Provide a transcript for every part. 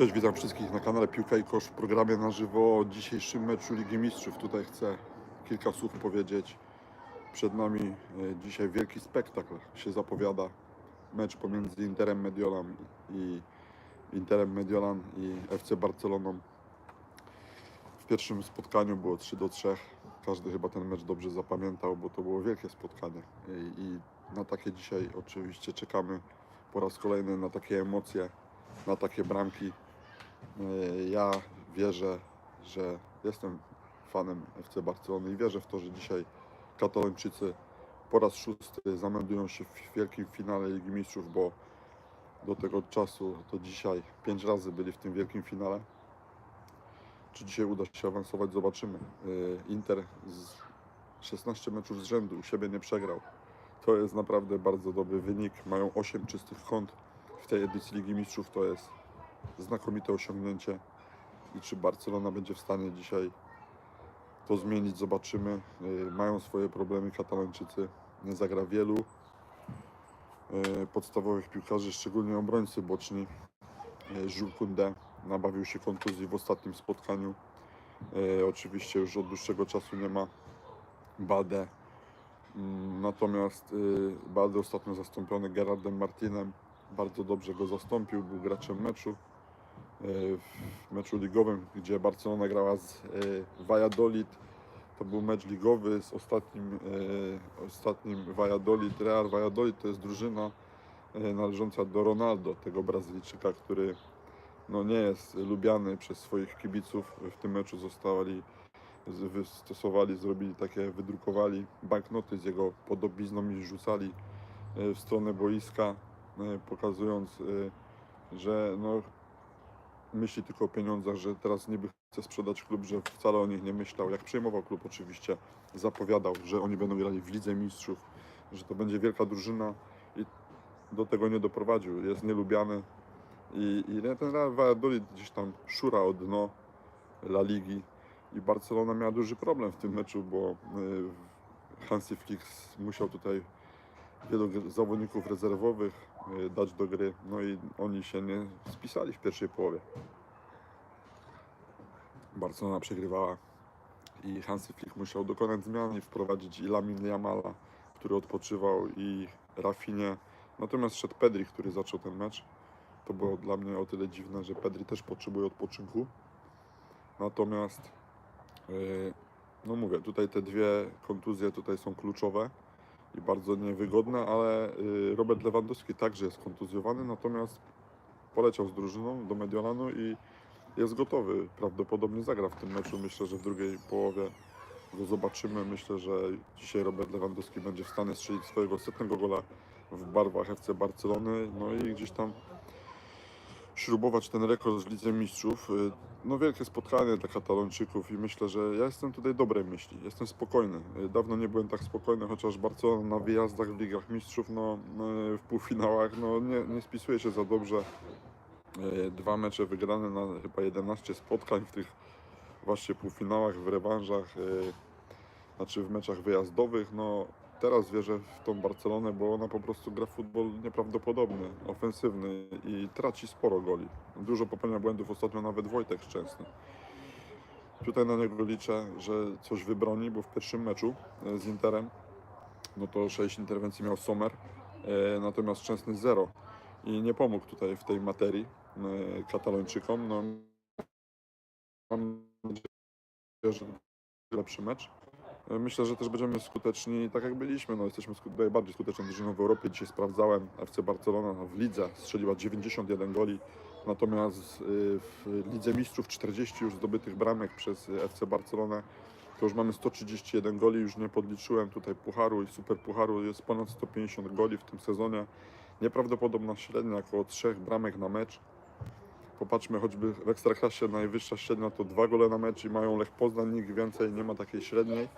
Cześć, witam wszystkich na kanale Piłka i Kosz w programie na żywo o dzisiejszym meczu Ligi Mistrzów. Tutaj chcę kilka słów powiedzieć. Przed nami e, dzisiaj wielki spektakl się zapowiada. Mecz pomiędzy Interem Mediolan i Interem Mediolan i FC Barceloną. W pierwszym spotkaniu było 3 do 3. Każdy chyba ten mecz dobrze zapamiętał, bo to było wielkie spotkanie. I, i na takie dzisiaj oczywiście czekamy po raz kolejny na takie emocje, na takie bramki. E, Ja wierzę, że jestem fanem FC Barcelony i wierzę w to, że dzisiaj Katalończycy po raz szósty zameldują się w wielkim finale Ligi Mistrzów, bo do tego czasu to dzisiaj pięć razy byli w tym wielkim finale. Czy dzisiaj uda się awansować, zobaczymy. E, Inter z 16 meczów z rzędu u siebie nie przegrał. To jest naprawdę bardzo dobry wynik. Mają 8 czystych kąt w tej edycji Ligi Mistrzów. To jest znakomite osiągnięcie. I czy Barcelona będzie w stanie dzisiaj to zmienić, zobaczymy. Yy, Mają swoje problemy Katalończycy. Nie zagra wielu yy, podstawowych piłkarzy, szczególnie obrońcy boczni. Yy, Jules Koundé nabawił się kontuzji w ostatnim spotkaniu. Oczywiście już od dłuższego czasu nie ma Bade. Mm, Natomiast y, Balde ostatnio zastąpiony Gerardem Martinem bardzo dobrze go zastąpił, był graczem meczu. W meczu ligowym, gdzie Barcelona grała z y, Valladolid. To był mecz ligowy z ostatnim, y, ostatnim Valladolid. Real Valladolid to jest drużyna y, należąca do Ronaldo, tego Brazylijczyka, który no, nie jest lubiany przez swoich kibiców. W tym meczu zostali wystosowali, zrobili takie, wydrukowali banknoty z jego podobizną i rzucali e, w stronę boiska, e, pokazując, e, że no, myśli tylko o pieniądzach, że teraz niby chce sprzedać klub, że wcale o nich nie myślał. Jak przejmował klub oczywiście, zapowiadał, że oni będą grali w Lidze Mistrzów, że to będzie wielka drużyna i do tego nie doprowadził. Jest nielubiany i, i ten Real Valladolid gdzieś tam szura o dno La Ligi i Barcelona miała duży problem w tym meczu, bo y, Hansi Flick musiał tutaj wielu zawodników rezerwowych dać do gry, no i oni się nie spisali w pierwszej połowie. Barcelona przegrywała i Hansi Flick musiał dokonać zmian i wprowadzić i Lamin Jamala, który odpoczywał i Rafinie. Natomiast szedł Pedri, który zaczął ten mecz. To było dla mnie o tyle dziwne, że Pedri też potrzebuje odpoczynku. Natomiast Yy, No mówię, tutaj te dwie kontuzje tutaj są kluczowe i bardzo niewygodne, ale yy, Robert Lewandowski także jest kontuzjowany, natomiast poleciał z drużyną do Mediolanu i jest gotowy. Prawdopodobnie zagra w tym meczu. Myślę, że w drugiej połowie go zobaczymy. Myślę, że dzisiaj Robert Lewandowski będzie w stanie strzelić swojego setnego gola w barwach FC Barcelony. No i gdzieś tam śrubować ten rekord w Lidze Mistrzów. Y, No wielkie spotkanie dla Katalończyków i myślę, że ja jestem tutaj dobrej myśli, jestem spokojny. Y, Dawno nie byłem tak spokojny, chociaż Barcelona na wyjazdach w Ligach Mistrzów, no y, w półfinałach, no nie, nie spisuje się za dobrze. Dwa mecze wygrane na chyba 11 spotkań w tych właśnie półfinałach, w rewanżach, znaczy w meczach wyjazdowych, no teraz wierzę w tą Barcelonę, bo ona po prostu gra futbol nieprawdopodobny, ofensywny i traci sporo goli. Dużo popełnia błędów, ostatnio nawet Wojtek Szczęsny. Tutaj na niego liczę, że coś wybroni, bo w pierwszym meczu e, z Interem, no to 6 interwencji miał Sommer, e, natomiast Szczęsny 0 i nie pomógł tutaj w tej materii e, Katalończykom. No, mam nadzieję, że lepszy mecz. Myślę, że też będziemy skuteczni, tak jak byliśmy. No, jesteśmy najbardziej skuteczną drużyną w Europie. Dzisiaj sprawdzałem, FC Barcelona w lidze strzeliła 91 goli, natomiast y, w Lidze Mistrzów 40 już zdobytych bramek przez y, FC Barcelonę. To już mamy 131 goli, już nie podliczyłem tutaj pucharu i super pucharu. Jest ponad 150 goli w tym sezonie. Nieprawdopodobna średnia, około 3 bramek na mecz. Popatrzmy choćby w Ekstraklasie najwyższa średnia to dwa gole na mecz i mają Lech Poznań, nikt więcej nie ma takiej średniej.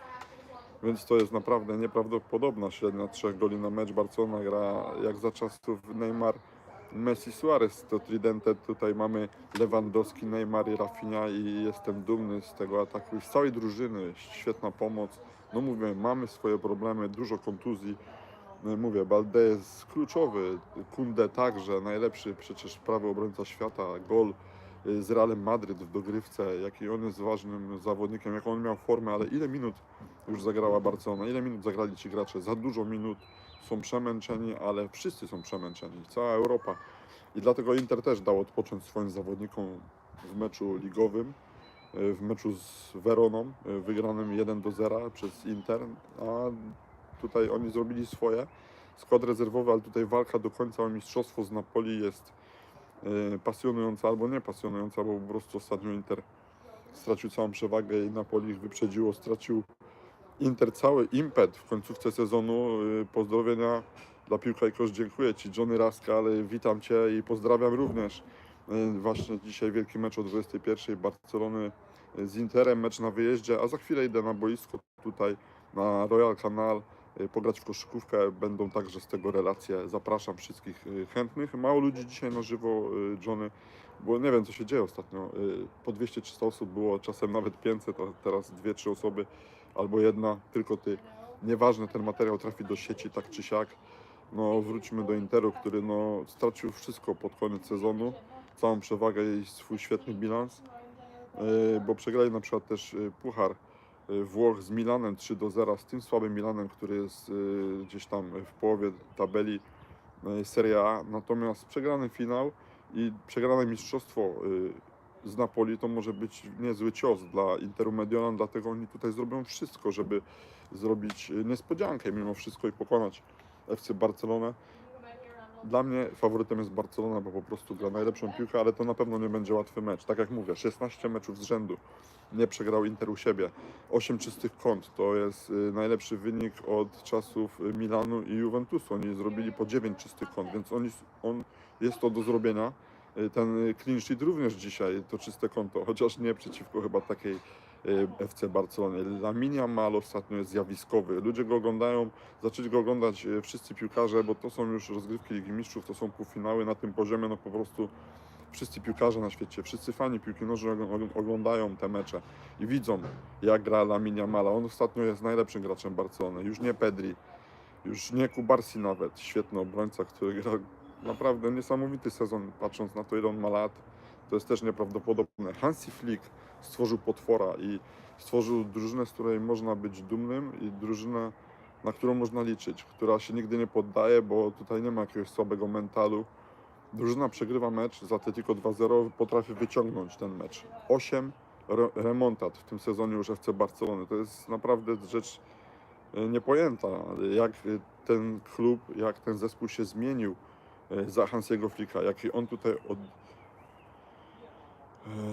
Więc to jest naprawdę nieprawdopodobna średnia trzech goli na mecz. Barcelona gra jak za czasów Neymar, Messi, Suarez. To tridente tutaj mamy Lewandowski, Neymar i Rafinha i jestem dumny z tego ataku i z całej drużyny. Świetna pomoc. No mówię, mamy swoje problemy, dużo kontuzji. No Mówię, Balde jest kluczowy, Kunde także, najlepszy przecież prawy obrońca świata, gol y, z Realem Madryt w dogrywce, jaki on jest ważnym zawodnikiem, jaką on miał formę, ale ile minut już zagrała Barcelona, ile minut zagrali ci gracze, za dużo minut, są przemęczeni, ale wszyscy są przemęczeni, cała Europa. I dlatego Inter też dał odpocząć swoim zawodnikom w meczu ligowym, y, w meczu z Weroną, y, wygranym 1 do 0 przez Inter, a tutaj oni zrobili swoje. Skład rezerwowy, ale tutaj walka do końca o mistrzostwo z Napoli jest y, pasjonująca albo nie pasjonująca, bo po prostu ostatnio Inter stracił całą przewagę i Napoli ich wyprzedziło, stracił Inter cały impet w końcówce sezonu. Y, Pozdrowienia dla Piłka i Kosz, dziękuję Ci Johnny Rascal, witam Cię i pozdrawiam również. Y, Właśnie dzisiaj wielki mecz o 21 Barcelony z Interem, mecz na wyjeździe, a za chwilę idę na boisko tutaj na Royal Canal pograć w koszykówkę. Będą także z tego relacje. Zapraszam wszystkich y, chętnych. Mało ludzi dzisiaj na żywo, y, Johnny, bo nie wiem co się dzieje ostatnio. Y, Po 200-300 osób było, czasem nawet 500, a teraz 2-3 osoby albo jedna, tylko ty. Nieważne, ten materiał trafi do sieci tak czy siak. No wróćmy do Interu, który no, stracił wszystko pod koniec sezonu. Całą przewagę i swój świetny bilans. Bo przegrali na przykład też Puchar Włoch z Milanem 3 do 0, z tym słabym Milanem, który jest yy, gdzieś tam w połowie tabeli yy, Serie A. Natomiast przegrany finał i przegrane mistrzostwo yy, z Napoli to może być niezły cios dla Interu Mediolan, dlatego oni tutaj zrobią wszystko, żeby zrobić niespodziankę mimo wszystko i pokonać FC Barcelonę. Dla mnie faworytem jest Barcelona, bo po prostu gra najlepszą piłkę, ale to na pewno nie będzie łatwy mecz. Tak jak mówię, 16 meczów z rzędu nie przegrał Inter u siebie. 8 czystych kąt to jest y, najlepszy wynik od czasów Milanu i Juventusu. Oni zrobili po 9 czystych kąt, więc oni, on, jest to do zrobienia. Y, Ten y, clean sheet również dzisiaj to czyste konto, chociaż nie przeciwko chyba takiej FC Barcelonie. Laminia Yamal ostatnio jest zjawiskowy. Ludzie go oglądają, zaczęli go oglądać y, wszyscy piłkarze, bo to są już rozgrywki Ligi Mistrzów, to są półfinały na tym poziomie, no po prostu wszyscy piłkarze na świecie, wszyscy fani piłki nożnej og- oglądają te mecze i widzą, jak gra Lamine Yamal. On ostatnio jest najlepszym graczem Barcelony, już nie Pedri, już nie Kubarsi nawet, świetny obrońca, który gra naprawdę niesamowity sezon, patrząc na to, ile on ma lat. To jest też nieprawdopodobne. Hansi Flick stworzył potwora i stworzył drużynę, z której można być dumnym i drużynę, na którą można liczyć, która się nigdy nie poddaje, bo tutaj nie ma jakiegoś słabego mentalu. Drużyna przegrywa mecz z Atletico 2-0, potrafi wyciągnąć ten mecz. 8 re- remontat w tym sezonie już FC Barcelony. To jest naprawdę rzecz e, niepojęta, jak e, ten klub, jak ten zespół się zmienił e, za Hansiego Flicka, jaki on tutaj od,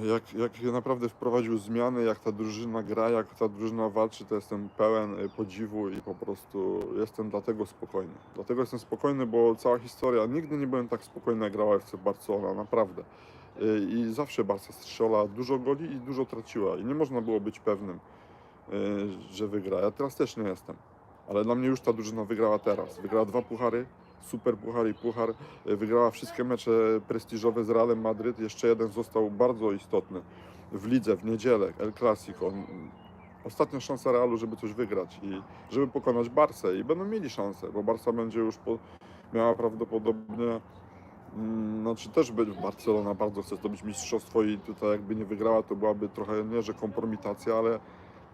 jak, jak naprawdę wprowadził zmiany, jak ta drużyna gra, jak ta drużyna walczy, to jestem pełen e, podziwu i po prostu jestem dlatego spokojny. Dlatego jestem spokojny, bo cała historia, nigdy nie byłem tak spokojny jak grała FC Barcelona, naprawdę. E, I zawsze Barca strzela dużo goli i dużo traciła i nie można było być pewnym, e, że wygra. Ja teraz też nie jestem, ale dla mnie już ta drużyna wygrała teraz. Wygrała dwa puchary, super puchar i puchar. E, Wygrała wszystkie mecze prestiżowe z Realem Madryt. Jeszcze jeden został bardzo istotny w lidze, w niedzielę, El Clasico. Ostatnia szansa Realu, żeby coś wygrać i żeby pokonać Barsę. I będą mieli szansę, bo Barsa będzie już po, miała prawdopodobnie mm, znaczy też być Barcelona bardzo chce zdobyć mistrzostwo i tutaj jakby nie wygrała, to byłaby trochę nie, że kompromitacja, ale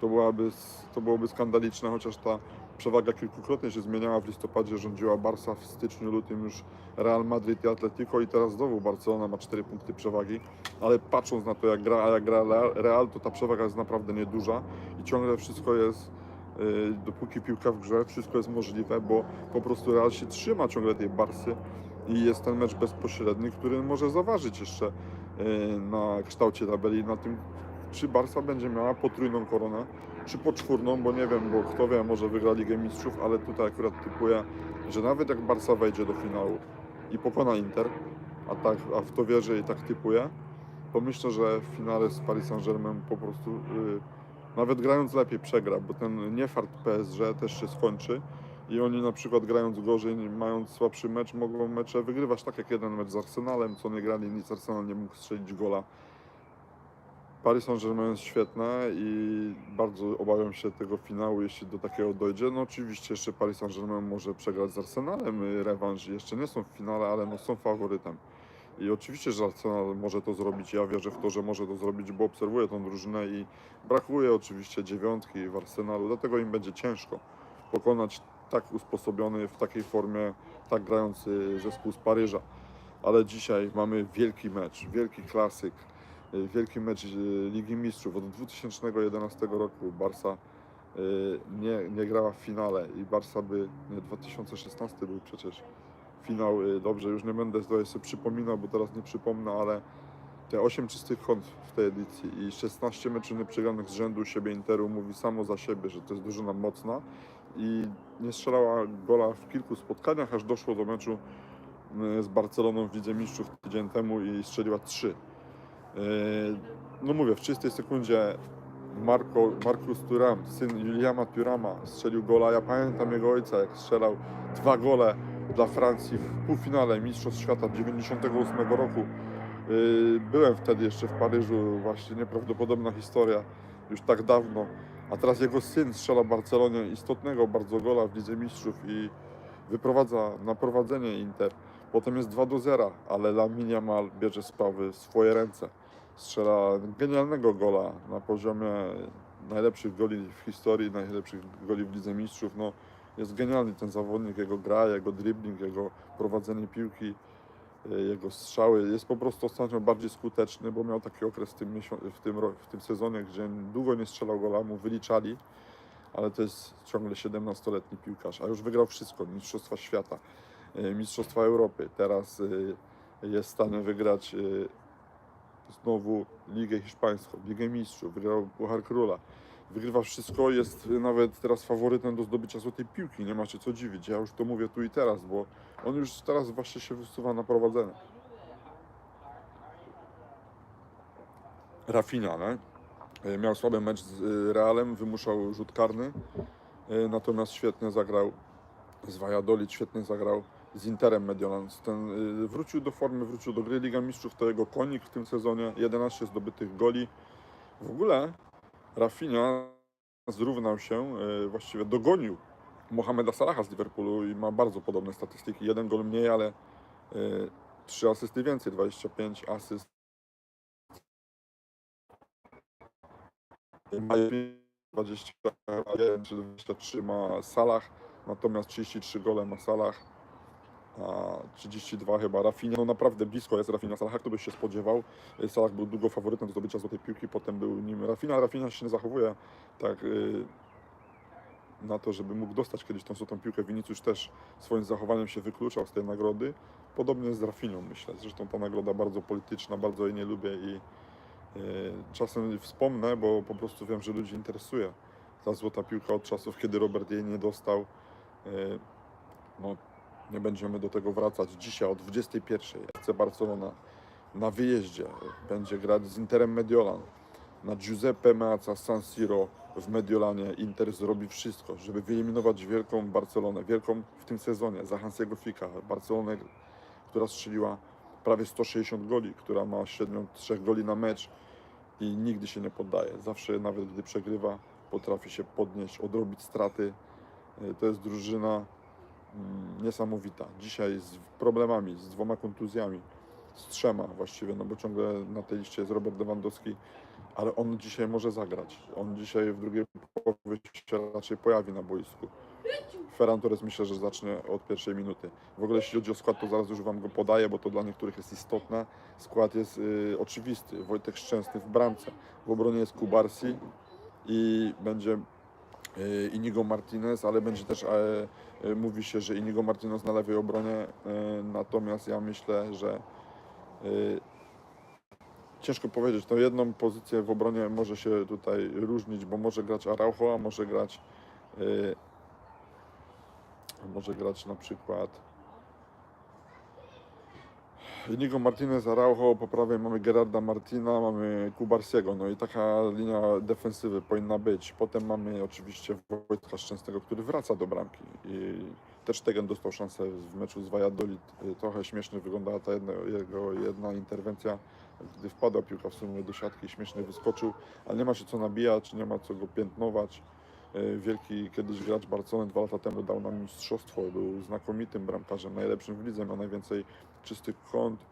to, byłaby, to byłoby skandaliczne, chociaż ta przewaga kilkukrotnie się zmieniała. W listopadzie rządziła Barsa, w styczniu, lutym już Real Madrid i Atletico i teraz znowu Barcelona ma 4 punkty przewagi, ale patrząc na to jak gra, jak gra Real- to ta przewaga jest naprawdę nieduża i ciągle wszystko jest, yy, dopóki piłka w grze, wszystko jest możliwe, bo po prostu Real się trzyma ciągle tej Barsy i jest ten mecz bezpośredni, który może zaważyć jeszcze yy, na kształcie tabeli, na tym czy Barsa będzie miała potrójną koronę, czy poczwórną, bo nie wiem, bo kto wie, może wygra Ligę Mistrzów, ale tutaj akurat typuję, że nawet jak Barsa wejdzie do finału i pokona Inter, a, tak, a w to wierzę i tak typuję, to myślę, że w finale z Paris Saint-Germain po prostu yy, nawet grając lepiej przegra, bo ten niefart PSG też się skończy i oni na przykład grając gorzej, mając słabszy mecz, mogą mecze wygrywać tak jak jeden mecz z Arsenalem, co nie grali, nic Arsenal nie mógł strzelić gola. Paris Saint-Germain jest świetne i bardzo obawiam się tego finału, jeśli do takiego dojdzie. No oczywiście jeszcze Paris Saint-Germain może przegrać z Arsenalem rewanż. Jeszcze nie są w finale, ale no są faworytem. I oczywiście, że Arsenal może to zrobić. Ja wierzę w to, że może to zrobić, bo obserwuję tą drużynę i brakuje oczywiście dziewiątki w Arsenalu, dlatego im będzie ciężko pokonać tak usposobiony w takiej formie, tak grający zespół z Paryża. Ale dzisiaj mamy wielki mecz, wielki klasyk, wielki mecz y, Ligi Mistrzów. Od 2011 roku Barsa y, nie, nie grała w finale i Barsa by, nie, 2016 był przecież finał, y, dobrze, już nie będę sobie przypominał, bo teraz nie przypomnę, ale te 8 czystych kąt w tej edycji i 16 meczy nieprzegranych z rzędu siebie Interu mówi samo za siebie, że to jest drużyna mocna i nie strzelała gola w kilku spotkaniach, aż doszło do meczu y, z Barceloną w Lidze Mistrzów tydzień temu i strzeliła 3. Yy, No mówię, w 30 sekundzie Marco, Marcus Thuram, syn Juliana Thurama, strzelił gola. Ja pamiętam jego ojca, jak strzelał dwa gole dla Francji w półfinale Mistrzostw Świata 98 roku. Yy, Byłem wtedy jeszcze w Paryżu, właśnie nieprawdopodobna historia, już tak dawno. A teraz jego syn strzela Barcelonie istotnego bardzo gola w Lidze Mistrzów i wyprowadza na prowadzenie Inter. Potem jest 2 do 0, ale Lamine Yamal bierze sprawy w swoje ręce. Strzela genialnego gola na poziomie najlepszych goli w historii, najlepszych goli w Lidze Mistrzów. No, jest genialny ten zawodnik, jego gra, jego dribbling, jego prowadzenie piłki, e, jego strzały. Jest po prostu ostatnio bardziej skuteczny, bo miał taki okres w tym, w tym, w tym sezonie, gdzie długo nie strzelał gola, mu wyliczali, ale to jest ciągle 17-letni piłkarz, a już wygrał wszystko, Mistrzostwa Świata, e, Mistrzostwa Europy. Teraz e, jest w stanie wygrać znowu Ligę Hiszpańską, Ligę Mistrzów, wygrał Puchar Króla. Wygrywa wszystko, jest nawet teraz faworytem do zdobycia złotej piłki, nie ma się co dziwić. Ja już to mówię tu i teraz, bo on już teraz właśnie się wysuwa na prowadzenie. Rafinha, nie? E, Miał słaby mecz z y, Realem, wymuszał rzut karny, e, natomiast świetnie zagrał z Valladolid, świetnie zagrał z Interem Mediolan. Ten, y, wrócił do formy, wrócił do gry Liga Mistrzów, to jego konik w tym sezonie, 11 zdobytych goli. W ogóle Rafinha zrównał się, y, właściwie dogonił Mohameda Salaha z Liverpoolu i ma bardzo podobne statystyki. Jeden gol mniej, ale y, trzy asysty więcej, 25 asyst. Ma 21 czy 23 ma Salah, natomiast 33 gole ma Salah, 32 chyba Rafinha. No naprawdę blisko jest Rafinha Salah, kto by się spodziewał. Salah był długo faworytem do zdobycia złotej piłki, potem był nim Rafinha. Rafinha się nie zachowuje tak y, na to, żeby mógł dostać kiedyś tą złotą piłkę. Vinicius też swoim zachowaniem się wykluczał z tej nagrody. Podobnie z Rafinhą, myślę. Zresztą ta nagroda bardzo polityczna, bardzo jej nie lubię i y, czasem wspomnę, bo po prostu wiem, że ludzi interesuje ta złota piłka od czasów, kiedy Robert jej nie dostał. Y, no, nie będziemy do tego wracać. Dzisiaj o 21 FC Barcelona na wyjeździe będzie grać z Interem Mediolan. Na Giuseppe Meazza San Siro w Mediolanie Inter zrobi wszystko, żeby wyeliminować wielką Barcelonę, wielką w tym sezonie za Hansiego Flicka. Barcelonę, która strzeliła prawie 160 goli, która ma średnią 3 goli na mecz i nigdy się nie poddaje. Zawsze, nawet gdy przegrywa, potrafi się podnieść, odrobić straty. To jest drużyna niesamowita. Dzisiaj z problemami, z dwoma kontuzjami, z trzema właściwie, no bo ciągle na tej liście jest Robert Lewandowski, ale on dzisiaj może zagrać. On dzisiaj w drugiej połowie się raczej pojawi na boisku. Ferran Torres myślę, że zacznie od pierwszej minuty. W ogóle jeśli chodzi o skład, to zaraz już Wam go podaję, bo to dla niektórych jest istotne. Skład jest y, oczywisty. Wojtek Szczęsny w bramce. W obronie jest Kubarsi i będzie Inigo Martinez, ale będzie też, e, e, mówi się, że Inigo Martinez na lewej obronie, e, natomiast ja myślę, że e, ciężko powiedzieć, to jedną pozycję w obronie może się tutaj różnić, bo może grać Araujo, a może grać e, może grać na przykład Inigo Martinez, Araujo, po prawej mamy Gerarda Martina, mamy Kubarsiego, no i taka linia defensywy powinna być. Potem mamy oczywiście Wojtka Szczęsnego, który wraca do bramki i też Tegen dostał szansę w meczu z Valladolid. Y, Trochę śmiesznie wyglądała ta jedna, jego jedna interwencja, gdy wpadła piłka w sumie do siatki, śmiesznie wyskoczył, ale nie ma się co nabijać, nie ma co go piętnować. Y, Wielki kiedyś gracz Barcelony dwa lata temu dał nam mistrzostwo, był znakomitym bramkarzem, najlepszym w lidze, miał najwięcej czystych kąt,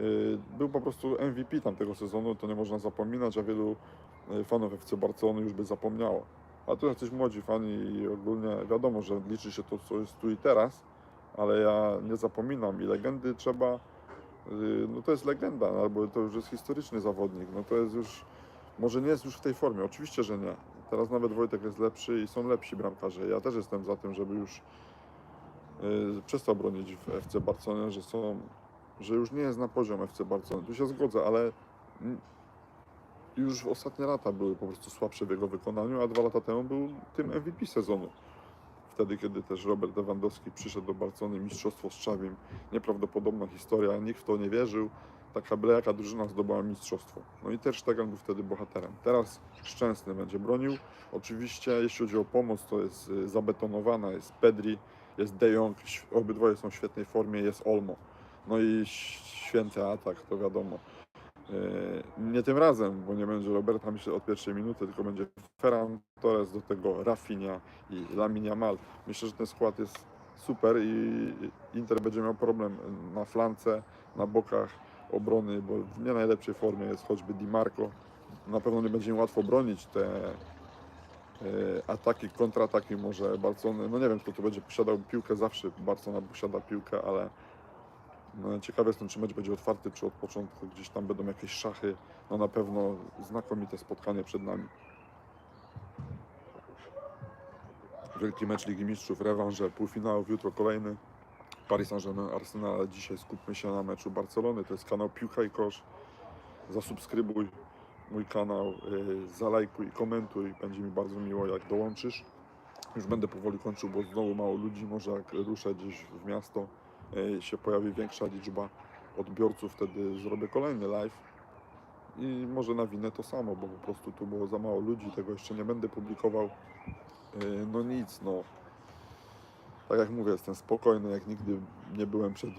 y, był po prostu MVP tamtego sezonu, to nie można zapominać, a wielu y, fanów FC Barcelony już by zapomniało. A tu jacyś młodzi fani i ogólnie wiadomo, że liczy się to, co jest tu i teraz, ale ja nie zapominam i legendy trzeba, no to jest legenda, albo to już jest historyczny zawodnik, no to jest już, może nie jest już w tej formie, oczywiście, że nie. Teraz nawet Wojtek jest lepszy i są lepsi bramkarze. Ja też jestem za tym, żeby już y, przestał bronić w FC Barcelonie, że są, że już nie jest na poziom FC Barcelony. Tu się zgodzę, ale już ostatnie lata były po prostu słabsze w jego wykonaniu, a dwa lata temu był tym MVP sezonu. Wtedy, kiedy też Robert Lewandowski przyszedł do Barcelony, mistrzostwo z Czawim, nieprawdopodobna historia, nikt w to nie wierzył. Taka byle jaka drużyna zdobyła mistrzostwo. No i też Stegen był wtedy bohaterem. Teraz Szczęsny będzie bronił. Oczywiście, jeśli chodzi o pomoc, to jest y, zabetonowana, jest Pedri, jest De Jong, obydwoje są w świetnej formie, jest Olmo. No i święty atak, to wiadomo. Yy, Nie tym razem, bo nie będzie Roberta myślę od pierwszej minuty, tylko będzie Ferran Torres, do tego Rafinha i Lamine Yamal. Myślę, że ten skład jest super i Inter będzie miał problem na flance, na bokach obrony, bo w nie najlepszej formie jest choćby Di Marco. Na pewno nie będzie im łatwo bronić te e, ataki, kontrataki może Barcelony. No nie wiem, kto tu będzie posiadał piłkę, zawsze Barcelona posiada piłkę, ale no, ciekawy jestem, czy mecz będzie otwarty, czy od początku gdzieś tam będą jakieś szachy. No na pewno znakomite spotkanie przed nami. Wielki mecz Ligi Mistrzów, rewanże, półfinałów, jutro kolejny. Paris Saint-Germain, Arsenal, dzisiaj skupmy się na meczu Barcelony. To jest kanał Piłka i Kosz. Zasubskrybuj mój kanał, yy, zalajkuj i komentuj. Będzie mi bardzo miło, jak dołączysz. Już będę powoli kończył, bo znowu mało ludzi. Może jak ruszę gdzieś w miasto, yy, się pojawi większa liczba odbiorców, wtedy zrobię kolejny live. I może nawinę to samo, bo po prostu tu było za mało ludzi, tego jeszcze nie będę publikował. Yy, No nic, no tak jak mówię, jestem spokojny, jak nigdy nie byłem przed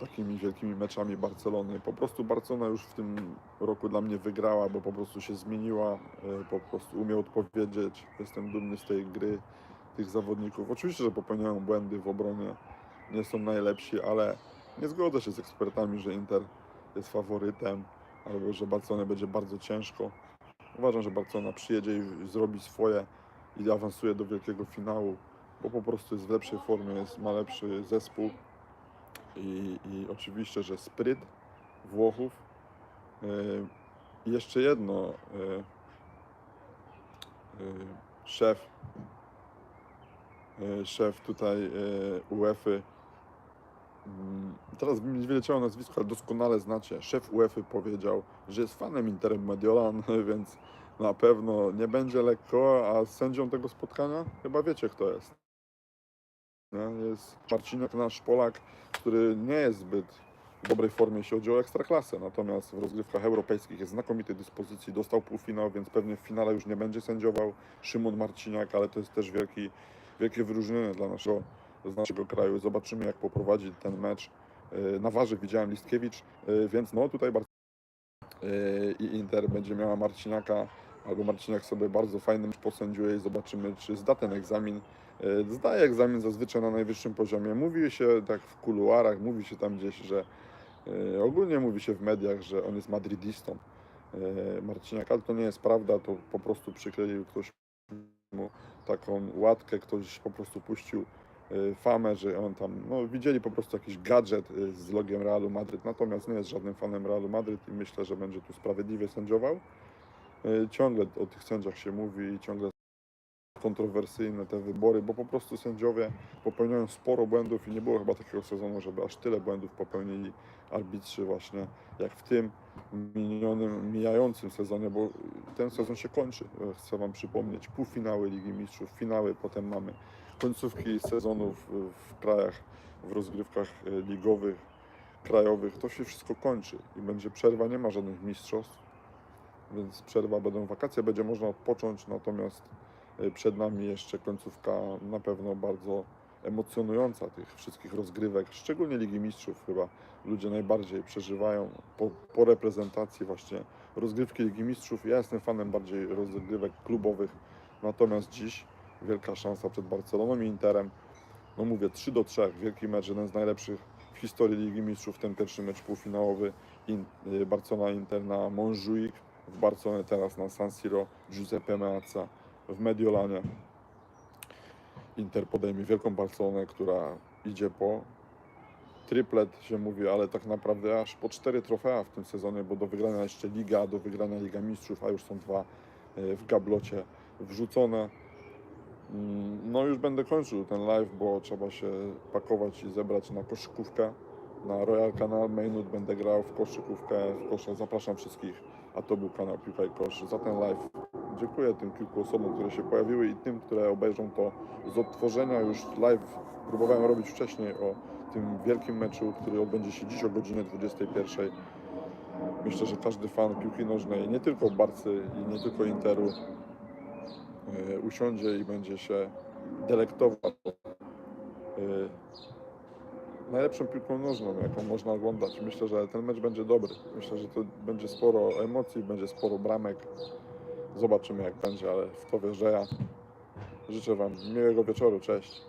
takimi wielkimi meczami Barcelony. Po prostu Barcelona już w tym roku dla mnie wygrała, bo po prostu się zmieniła, e, po prostu umie odpowiedzieć. Jestem dumny z tej gry, tych zawodników. Oczywiście, że popełniają błędy w obronie, nie są najlepsi, ale nie zgodzę się z ekspertami, że Inter jest faworytem albo że Barcelona będzie bardzo ciężko. Uważam, że Barcelona przyjedzie i zrobi swoje i awansuje do wielkiego finału bo po prostu jest w lepszej formie, jest, ma lepszy zespół i, i oczywiście, że spryt Włochów. Yy, jeszcze jedno, yy, yy, szef, yy, szef tutaj yy, UEFA, mm, teraz mi wyleciało nazwisko, ale doskonale znacie, szef UEFA powiedział, że jest fanem Interu Mediolan, więc na pewno nie będzie lekko, a sędzią tego spotkania chyba wiecie kto jest. Jest Marcinek, nasz Polak, który nie jest zbyt w dobrej formie, jeśli chodzi o ekstraklasę. Natomiast w rozgrywkach europejskich jest znakomitej dyspozycji. Dostał półfinał, więc pewnie w finale już nie będzie sędziował Szymon Marciniak, ale to jest też wielki, wielkie wyróżnienie dla naszego, z naszego kraju. Zobaczymy, jak poprowadzi ten mecz. Yy, Na warze widziałem Listkiewicz, yy, więc no tutaj bardzo yy, i Inter będzie miała Marciniaka, albo Marciniak sobie bardzo fajnym posędziuje i zobaczymy, czy zda ten egzamin E, Zdaje egzamin zazwyczaj na najwyższym poziomie. Mówi się tak w kuluarach, mówi się tam gdzieś, że e, ogólnie mówi się w mediach, że on jest madrydistą. e, Marciniak, ale to nie jest prawda, to po prostu przykleił ktoś mu taką łatkę, ktoś po prostu puścił famę, że on tam, no widzieli po prostu jakiś gadżet z logiem Realu Madryt, natomiast nie jest żadnym fanem Realu Madryt i myślę, że będzie tu sprawiedliwie sędziował. E, Ciągle o tych sędziach się mówi i ciągle kontrowersyjne te wybory, bo po prostu sędziowie popełniają sporo błędów i nie było chyba takiego sezonu, żeby aż tyle błędów popełnili arbitrzy właśnie jak w tym minionym, mijającym sezonie, bo ten sezon się kończy. Chcę Wam przypomnieć, półfinały Ligi Mistrzów, finały, potem mamy końcówki sezonów w krajach, w rozgrywkach e, ligowych, krajowych. To się wszystko kończy i będzie przerwa, nie ma żadnych mistrzostw, więc przerwa, będą wakacje, będzie można odpocząć, natomiast Y, Przed nami jeszcze końcówka na pewno bardzo emocjonująca tych wszystkich rozgrywek, szczególnie Ligi Mistrzów chyba ludzie najbardziej przeżywają po, po reprezentacji właśnie rozgrywki Ligi Mistrzów. Ja jestem fanem bardziej rozgrywek klubowych, natomiast dziś wielka szansa przed Barceloną i Interem. No mówię, 3 do 3, wielki mecz, jeden z najlepszych w historii Ligi Mistrzów ten pierwszy mecz półfinałowy in, y, Barcelona-Inter na Montjuic, w Barcelonie teraz na San Siro Giuseppe Meazza w Mediolanie. Inter podejmie wielką Barcelonę, która idzie po triplet się mówi, ale tak naprawdę aż po cztery trofea w tym sezonie, bo do wygrania jeszcze Liga, do wygrania Liga Mistrzów, a już są dwa y, w gablocie wrzucone. Mm, No już będę kończył ten live, bo trzeba się pakować i zebrać na koszykówkę. Na Royal Canal Mainwood będę grał w koszykówkę, w kosza. Zapraszam wszystkich, a to był kanał Piłka Kosz za ten live. Dziękuję tym kilku osobom, które się pojawiły i tym, które obejrzą to z odtworzenia. Już live próbowałem robić wcześniej o tym wielkim meczu, który odbędzie się dziś o godzinie 21. Myślę, że każdy fan piłki nożnej, nie tylko Barcy i nie tylko Interu, e, usiądzie i będzie się delektował e, najlepszą piłką nożną, jaką można oglądać. Myślę, że ten mecz będzie dobry. Myślę, że to będzie sporo emocji, będzie sporo bramek. Zobaczymy jak będzie, ale w to wierzę ja. Życzę Wam miłego wieczoru. Cześć.